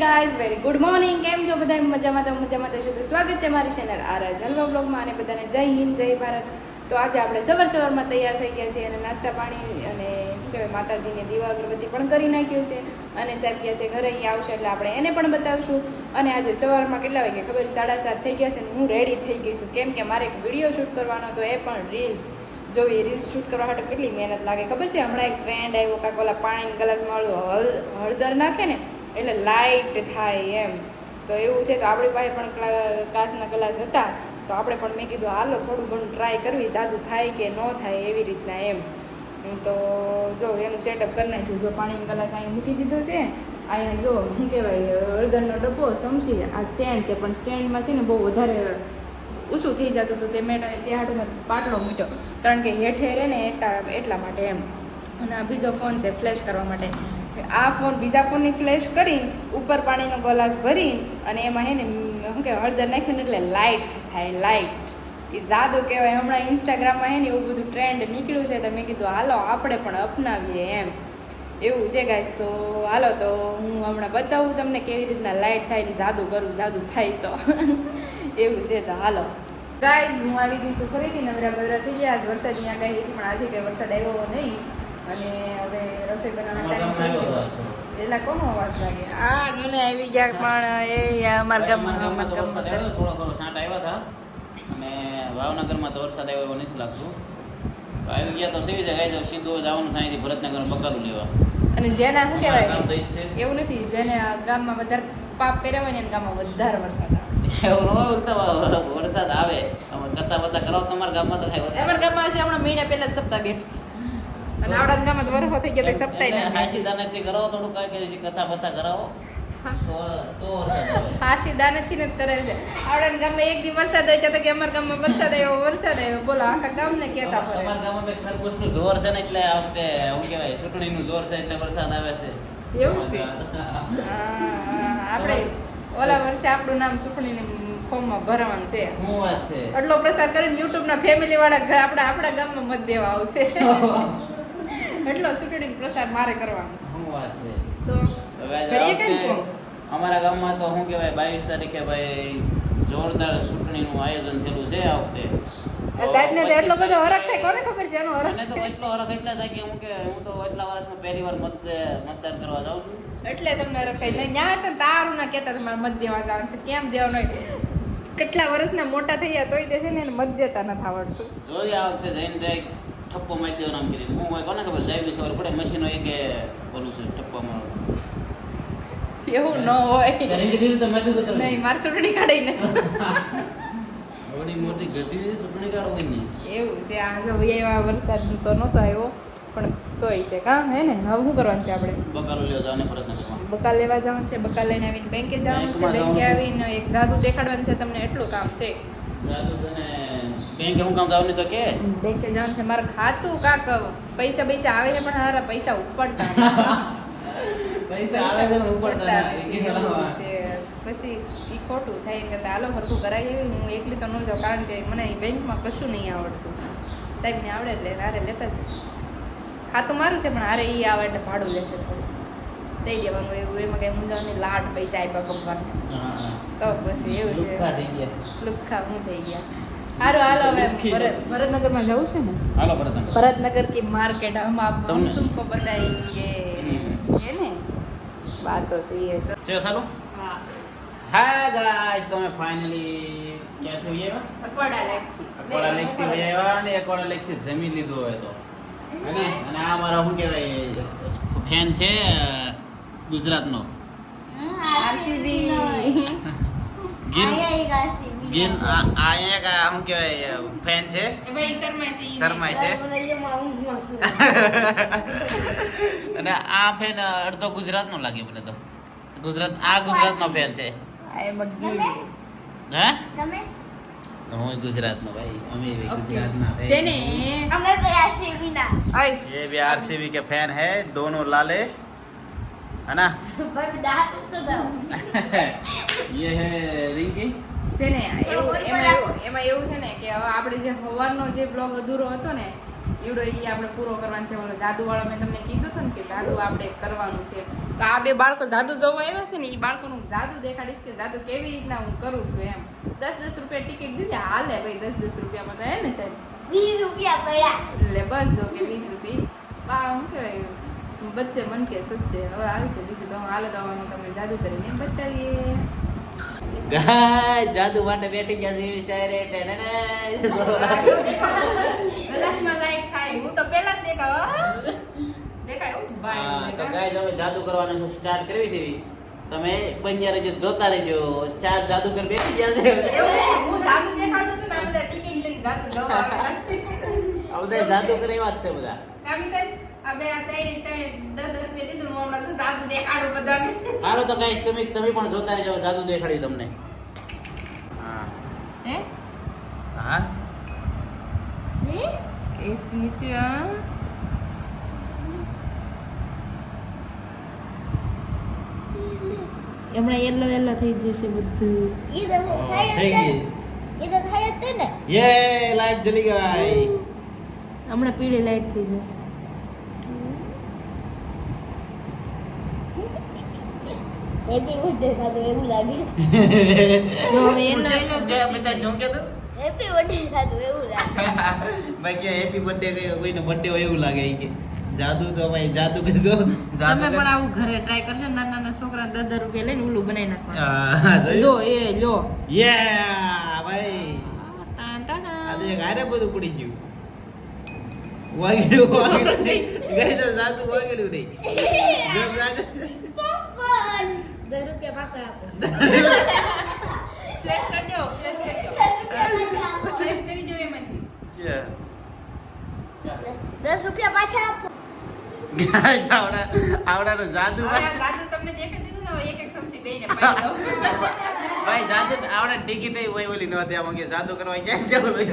Guys very good morning કેમ છો બધા? મજામાં તો મજામાં તો તો સ્વાગત છે મારી ચેનલ આર જલવા બ્લોગમાં અને બધાને જય હિન્દ, જય ભારત. તો આજે આપણે સવાર સવારમાં તૈયાર થઈ ગયા છીએ અને નાસ્તા પાણી અને કહેવાય, માતાજીને દીવા અગરબત્તી પણ કરી નાખ્યું છે. અને સાહેબ કહે છે, ઘરે અહીંયા આવશે એટલે આપણે એને પણ બતાવશું. અને આજે સવારમાં કેટલા વાગે ખબર? સાડા સાત થઈ ગયા છે અને હું રેડી થઈ ગઈ છું. કેમ કે મારે એક વીડિયો શૂટ કરવાનો હતો, એ પણ રીલ્સ જો એ રીલ્સ શૂટ કરવા માટે કેટલી મહેનત લાગે. ખબર છે? હમણાં એક ટ્રેન્ડ આવ્યો કાંક ઓલા પાણીની ગ્લાસમાં હળદર નાખે ને એટલે લાઇટ થાય એમ. તો એવું છે, તો આપણી પાસે પણ કાસના ગ્લાસ હતા. તો આપણે પણ મેં કીધું, હાલો, થોડું ઘણું ટ્રાય કરવી, સાદું થાય કે ન થાય એવી રીતના એમ. તો, જો એનું સેટઅપ કરી નાખ્યું. જો પાણીનો ગ્લાસ અહીં મૂકી દીધો છે, અહીંયા જો, શું કહેવાય હળદરનો ડબ્બો સમસી આ સ્ટેન્ડ છે, પણ સ્ટેન્ડમાં છે ને બહુ વધારે ઊંચું થઈ જતું હતું, તે મેં હાટું મેં પાટલો મૂક્યો. કારણ કે હેઠે રહે ને એટલા એટલા માટે એમ. અને આ બીજો ફોન છે ફ્લેશ કરવા માટે. આ ફોન બીજા ફોનની ફ્લેશ કરીને ઉપર પાણીનો ગ્લાસ ભરીને અને એમાં હે ને શું કે હળદર નાખ્યું ને એટલે લાઇટ થાય લાઇટ એ જાદુ કહેવાય. હમણાં ઇન્સ્ટાગ્રામમાં હે ને એવું બધું ટ્રેન્ડ નીકળ્યું છે, તો મેં કીધું, હાલો, આપણે પણ અપનાવીએ એમ. એવું છે ગાઈસ, તો હાલો, તો હું હમણાં બતાવું તમને કેવી રીતના લાઇટ થાય ને જાદુ કરું, જાદુ થાય તો. એવું છે, તો હાલો. ગાઈઝ હું આવી ગઈ છું ફરીથી નવરા બવરા થઈ ગયા. આજ વરસાદની આગાહી હતી, પણ આજે કંઈ વરસાદ આવ્યો નહીં. અને હવે રસોઈ બનાવવાનો ટાઈમ થઈ ગયો. પેલા કોનો અવાજ લાગે? આ મને આવી ગયા પણ એ અમારા ગામમાં અમારા ગામમાં થોડો થોડો સાંટ આવ્યા હતા અને ભાવનગરમાં તો વરસાદ આવ્યો એવું નથી લાગતું. આવી ગયા તો સેવી જગ્યાએ જાવ સીધું જવાનું થાય ભરતનગર બકાલું લેવા. અને જેના શું ગામ કહેવાય એવું નથી જેને આ ગામમાં વધારે પાપ કર્યા હોય ને એના ગામમાં વધારે વરસાદ આવે. વરસાદ આવે. કરતા કથા બતા કરાવો તમારા ગામમાં તો કાંઈ વરસાદ અમારા ગામમાં હમણાં મહિના પહેલા જ સપ્તાહ બેઠી. અને આવડા ગામમાં તો વરફો થઈ ગયા તો સપ્તાહ એટલે ના હાસી દાનેથી કરાવો થોડું કાંઈક કથા બથા કરાવો. તો તો વરસાદ આવે. હાશી દાનેથી ને કરે છે. આવડા ગામમાં એક દી વરસાદ હોય છે તો કે અમારા ગામમાં વરસાદ આવ્યો વરસાદ આવ્યો. બોલો આખા ગામને કહેતા ફરે તમારા ગામમાં કંઈક સરપંચનું જોર છે ને એટલે આ વખતે શું કહેવાય ચૂંટણીનું જોર છે એટલે વરસાદ આવે છે. એવું છે? હા, આપણે ઓલા વર્ષે આપણું નામ સુખણીની ફોર્મમાં ભરવાનું છે. એટલો પ્રસાર કરીને યુટ્યુબના ફેમિલી વાળા આપણા આપણા ગામમાં મત દેવા આવશે. એટલો ચૂંટણીનો પ્રસાર મારે કરવાનો છે. શું વાત છે? તો? અમારા ગામમાં તો શું કહેવાય બાવીસ તારીખે ભાઈ જોરદાર ચૂંટણીનું આયોજન થયેલું છે આ વખતે. સાહેબને તો એટલો બધો હરખ થાય કોને ખબર છે એનો હરખ તો એટલો હરખ એટલા થાય કે હું કે હું તો એટલા વર્ષમાં પહેલી વાર મત મતદાન કરવા જાઉં છું. એટલે તમને હરખ થાય. નહીં ત્યાં હતા તારું ના કહેતા તમારે મત દેવા જવાનું છે. કેમ દેવાનું હોય? કેટલા વર્ષના મોટા થઈ ગયા તોય તે છે ને એને મત દેતા નથી આવડતું. જોઈએ આ વખતે જઈને જાય ઠપ્પો મારી દેવાનો આમ કરીને. હું હોય કોને ખબર જાય ખબર પડે મશીનો એ કે બોલું છું ઠપ્પો મારો એવું ન હોય. નહીં મારે ચૂંટણી કાઢી નથી. એવડી મોટી ગઢી ચૂંટણી કાઢો કે એવું છે આ જો એવા વરસાદ તો નહોતો આવ્યો પણ તોય તે કામ હે ને? હવે શું કરવાનું છે આપણે? બકાલ લેવા જવાને બકાલ લેવા જવાનું છે બકાલ લઈને આવીને બેંકે જવાનું છે બેંકે આવીને એક જાદુ દેખાડવાનું છે તમને એટલું કામ છે. જાદુ તને બેંકે હું કામ જવાનું તો કે? બેંકે જવાનું છે. મારે ખાતું કાક પૈસા પૈસા આવે છે પણ હારા પૈસા ઉપડતા પૈસા આવે છે પણ ઉપડતા. પછી ઈ ખોટું થાય કે હાલો હરખું કરાવી એવી હું એકલી તો ન જાઉં કારણ કે મને બેંકમાં કશું નહીં આવડતું. સાહેબને આવડે એટલે હારે લેતા છે ખાતું મારું છે પણ હારે ઈ આવે એટલે ભાડું લેશે થોડું. દઈ દેવાનું એવું એમાં કઈ મૂંઝાની લાટ પૈસા આપ્યા હા. તો પછી એવું છે. લુખા લુખ્ખા હું થઈ ગયા. હારો હાલો હવે ભરતનગરમાં જવું છે ને? હાલો ભરતનગર ભરતનગર કે માર્કેટ હમ આપ હમ તુમકો બતાએંગે છે ને? વાત તો સહી હે સર. છે સારું હા. હા ગાઈસ તમે ફાઇનલી ક્યાંથી હોય આવ્યા? અકોડા લેકથી. અકોડા લેકથી હોય આવ્યા ને અકોડા લેકથી જમી લીધો હોય તો. અને આ મારા શું કહેવાય ફેન છે ગુજરાતનો. આરસીબી ગીર આઈ આઈ આ એક આ શું કહેવાય ફેન છે ए भाई शर्मा से શરમાય છે અને આ ફેન અડધો ગુજરાતનો લાગે મને તો ગુજરાત આ ગુજરાતનો ફેન છે आए मग्गी હે હું ગુજરાતનો ભાઈ અમે બી ગુજરાતના से ने आई ये भी आरसीबी के फैन है दोनों लाले है ना ये है रिंकी છે ને એવું એમાં એવું એમાં એવું છે ને કે હવે આપણે જે સવારનો જે બ્લોગ અધૂરો હતો ને એવડો એ આપણે પૂરો કરવાનો છે. ઓલો જાદુ વાળો મેં તમને કીધું હતું ને કે જાદુ આપણે કરવાનું છે. તો આ બે બાળકો જાદુ જોવા આવ્યા છે ને એ બાળકોનું જાદુ દેખાડીશ કે જાદુ કેવી રીતના હું કરું છું એમ. દસ દસ રૂપિયા ટિકિટ દીધી. હાલે ભાઈ દસ દસ રૂપિયામાં તો હે ને સાહેબ? વીસ રૂપિયા પડ્યા. એટલે બસ જો કે વીસ રૂપિયા. બા શું કહેવાય બચ્ચે મન કે સસ્તે. હવે આવશે બીજું તો હાલ દવાનું તમે જાદુ કરીને બતાવીએ. ગાય જાદુ માટે બેઠી ગયા છે એવી શાયરે ટેનેને. લાઈટ થાય. હું તો પહેલા જ દેખાવ દેખાય હો, તો ગાય હવે જાદુ કરવાનું સ્ટાર્ટ કરવી છે તમે બન્યા રહેજો જોતા રહેજો. ચાર જાદુગર બેઠી ગયા છે. હું જાદુ દેખાડું છું ને આ બધા ટિકિટ લઈને જાદુ જોવા આ બધા જાદુગર એવા જ છે બધા. કામિતાશ, આ બે આ ત્રણે ત્રણે દસ દસ રૂપિયા દીધું હું હમણાં જાદુ દેખાડું બધાને? હાલો તો ગાઈસ તમે તમે પણ જોતા રહેજો જાદુ દેખાડી તમને. હા? હે? હા? હે? એક મિનિટ હમણાં યલો યલો થઈ જશે બધું. ઈ તો થાય થઈ ગઈ ઈ તો થાય જ ને. યે લાઈટ જલી ગઈ. હમણાં પીળી લાઈટ થઈ જશે. હેપી બર્થડે થાતું એવું લાગે જો હવે યલો યલો બધા શું કહેતું? હેપી બર્થડે થાતું એવું લાગે ભાઈ હેપી બર્થડે કયો કોઈને બર્થડે હોય એવું લાગે કે. જાદુ તો ભાઈ જાદુ કરજો તમે પણ આવું ઘરે ટ્રાય કરશો નાના નાના છોકરા દસ દસ રૂપિયા લઈને ઉલું બનાવી નાખવાનું. હા, જો એ ભાઈ. ટાન ટાન. આ તો એક હારે બધું પડી ગયું. વાગેલું ગઈ તો જાદુ વાગેલું નહીં. જો જાદુ. પપ્પન દસ રૂપિયા પાછા આપો. ફ્લેશ કરજો ફ્લેશ કરજો દસ રૂપિયા પાછા આપો. ફ્લેશ કરી દો એમાંથી. દસ રૂપિયા પાછા આપો. Guys, આવડા આવડાનો જાદુ. જાદુ તમને દેખાડી દીધું ને એક એક સમજી ભાઈ જાદુ આવડા ટિકિટ હોય ઓલી નહોતી આમાં કે જાદુ કરવા ક્યાં જવું લઈ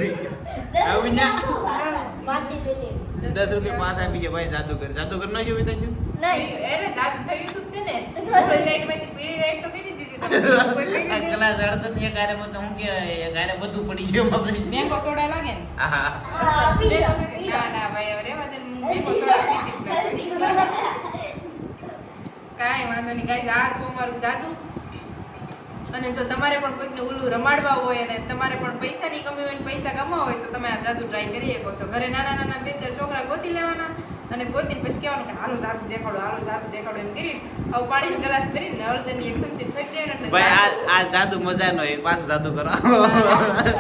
દસ રૂપિયા પાછા. પાછી લઈ લે. દસ રૂપિયા પાસ આપી ગયા ભાઈ જાદુ કર. જાદુ કર ન જોયું તાજુ નહીં. અરે જાદુ થયું હતું તે ને ઓલી લાઈટમાંથી પીળી લાઈટ તો કરી દીધી તમે. કોઈ ને હું કે બધું પડી ગયું મેંગો સોડા લાગે ને? હા. ના ના ભાઈ મેંગો સોડા વાંધો નહીં ગાઈઝ આ તો અમારું જાદુ. અને જો તમારે પણ કોઈકને ઉલ્લું રમાડવા હોય અને તમારે પણ પૈસાની કમી હોય ને પૈસા કમાવા હોય તો તમે આ જાદુ ટ્રાય કરી શકો છો. ઘરે નાના નાના બે ચાર છોકરા ગોતી લેવાના. અને ગોતીને પછી કહેવાનું કે હાલો જાદુ દેખાડો હાલો જાદુ દેખાડો એમ કરીને આવું પાણીનો ગ્લાસ ભરીને હળદરની એક ચમચી ઠોકી દેવાનો એટલે ભાઈ આ જાદુ- આ જાદુ મજા નો પાછો જાદુ કરો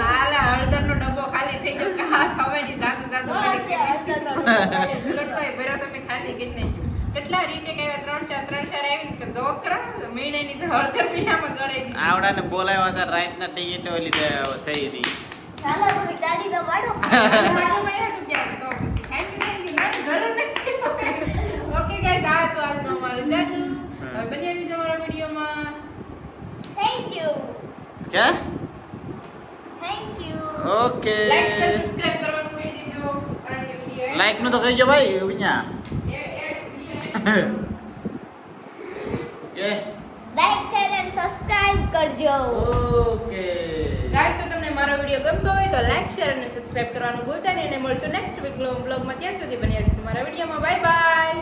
હાલા હળદરનો ડબ્બો ખાલી થઈ ગયો કે આ સવારની જાદુ જાદુ હળદરનો ભર્યો તમે ખાલી કે નહીં કેટલા રીતે કે ત્રણ ચાર ત્રણ ચાર આવીને કે જો કરા મહિનાની તો હળદર મહિનામાં ગળે આવડાને બોલાવ્યા હતા રાઈટ ના ટિકિટ ઓલી થઈ હતી ચાલો દાદી તો વાળો મારા મહિના ડૂબ્યા તો પછી ખાઈ પી ખાઈ પી મારે જરૂર નથી ઓકે ગાઈસ આ તો આજનો અમારો જાદુ હવે બન્યા રહીજો અમારા વિડીયોમાં થેન્ક યુ કે thank you okay like share subscribe કરવાનું કહી દેજો લાઈકનું તો કહીજો ભાઈ વિඥા કે લાઈક શેર એન્ડ સબસ્ક્રાઇબ કરજો. ઓકે ગાઈસ તો તમને મારો વીડિયો ગમતો હોય તો લાઈક શેર અને સબસ્ક્રાઇબ કરવાનું ભૂલતા નહીં અને મળશું નેક્સ્ટ વીક બ્લોગમાં ત્યાં સુધી બન્યા રહેજો મારા વિડીયોમાં. Bye bye